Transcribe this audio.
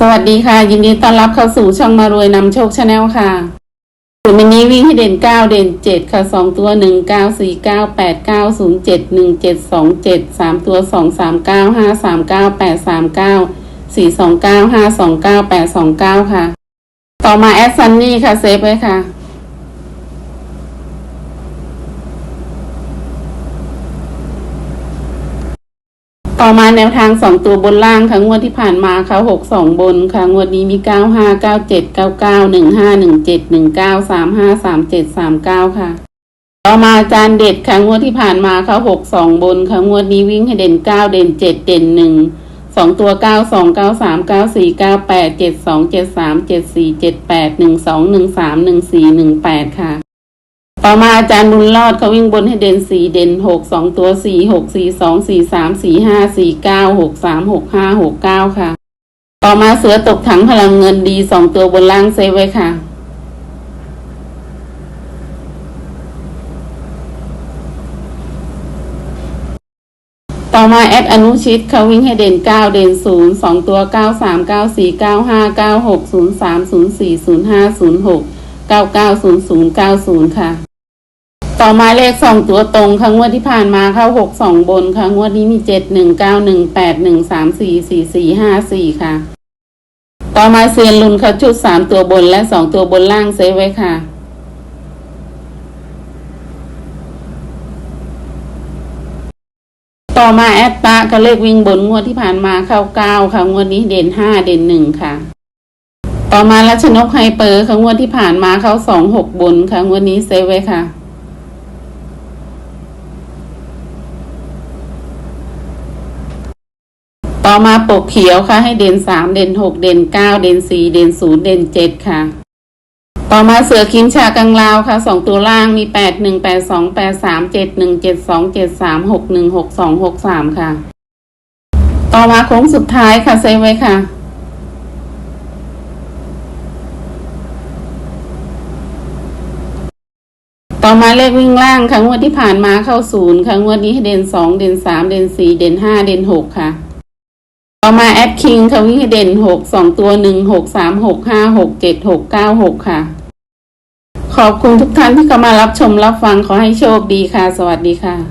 สวัสดีค่ะ ยินดีต้อนรับเข้าสู่ช่องมารวยนำโชคชาแนลค่ะส่วนวันนี้วิ่งให้เด่นเก้าเด่นเจ็ดค่ะสองตัวหนึ่งเก้าสี่เก้าแปดเก้าศูนย์เจ็ดหนึ่งเจ็ดสองเจ็ดสามตัวสองสามเก้าห้าสามเก้าแปดสามเก้าสี่สองเก้าห้าสองเก้าแปดสองเก้าค่ะ ต่อมาแอดซันนี่ค่ะเซฟไว้ค่ะ ต่อมาแนวทางสองตัวบนล่างค่ะงวดที่ผ่านมาค่ะหกสองบนค่ะงวดนี้มีเก้าห้าเก้าเจ็ดเก้าเก้าหนึ่งห้าหนึ่งเจ็ดหนึ่งเก้าสามห้าสามเจ็ดสามเก้าค่ะ ต่อมาจารย์เด็ดค่ะงวดที่ผ่านมาค่ะหกสองบนค่ะงวดนี้วิ่งให้เด่นเก้าเด่นเจ็ดเด่นหนึ่งสองตัวเก้าสองเก้าสามเก้าสี่เก้าแปดเจ็ดสองเจ็ดสามเจ็ดสี่เจ็ดแปดหนึ่งสองหนึ่งสามหนึ่งสี่หนึ่งแปดค่ะ ต่อมาอาจารย์บุญรอดเขาวิ่งบนให้เด่นสี่เด่นหกสองตัวสี่หกสี่สองสี่สามสี่ห้าสี่เก้าหกสามหกห้าหกเก้าค่ะ ต่อมาเสือตกถังพลังเงินดีสองตัวบนล่างเซฟไว้ค่ะต่อมาแอดอนุชิตเขาวิ่งให้เด่นเก้าเด่นศูนย์สองตัวเก้าสามเก้าสี่เก้าห้าเก้าหกศูนย์สามศูนย์สี่ศูนย์ห้าศูนย์หกเก้าเก้าศูนย์ศูนย์เก้าศูนย์ค่ะ ต่อมาเลขสองตัวตรงครั้งวดที่ผ่านมาเข้าหกสองบนครั้งวดนี้มีเจ็ดหนึ่งเก้าหนึ่งแปดหนึ่งสามสี่สี่สี่ห้าสี่ค่ะ ต่อมาเซียนลุนเขาชุดสามตัวบนและสองตัวบนล่างเซฟไว้ค่ะต่อมาแอดตะก็เลขวิ่งบนงวดที่ผ่านมาเข้าเก้าค่ะงวดนี้เด่นห้าเด่นหนึ่งค่ะ ต่อมารัชนกไฮเปอร์ค่ะงวดที่ผ่านมาเข้าสองหกบนค่ะงวดนี้เซฟไว้ค่ะ ต่อมาปกเขียวค่ะ ให้เด่นสามเด่นหกเด่นเก้าเด่นสี่เด่นศูนย์เด่นเจ็ดค่ะ ต่อมาเสือคิงชากังลาวค่ะสองตัวล่างมีแปดหนึ่งแปดสองแปดสามเจ็ดหนึ่งเจ็ดสองเจ็ดสามหกหนึ่งหกสองหกสามค่ะ ต่อมาโค้งสุดท้ายค่ะเซฟไว้ค่ะต่อมาเลขวิ่งล่างค่ะงวดที่ผ่านมาเข้าศูนย์ค่ะงวดนี้ให้เด่นสองเด่นสามเด่นสี่เด่นห้าเด่นหกค่ะ ต่อมาแอดคิงค่ะวิ่งเด่นหกสองตัวหนึ่งหกสามหกห้าหกเจ็ดหกเก้าหกค่ะ ขอบคุณทุกท่านที่เข้ามารับชมรับฟังขอให้โชคดีค่ะ สวัสดีค่ะ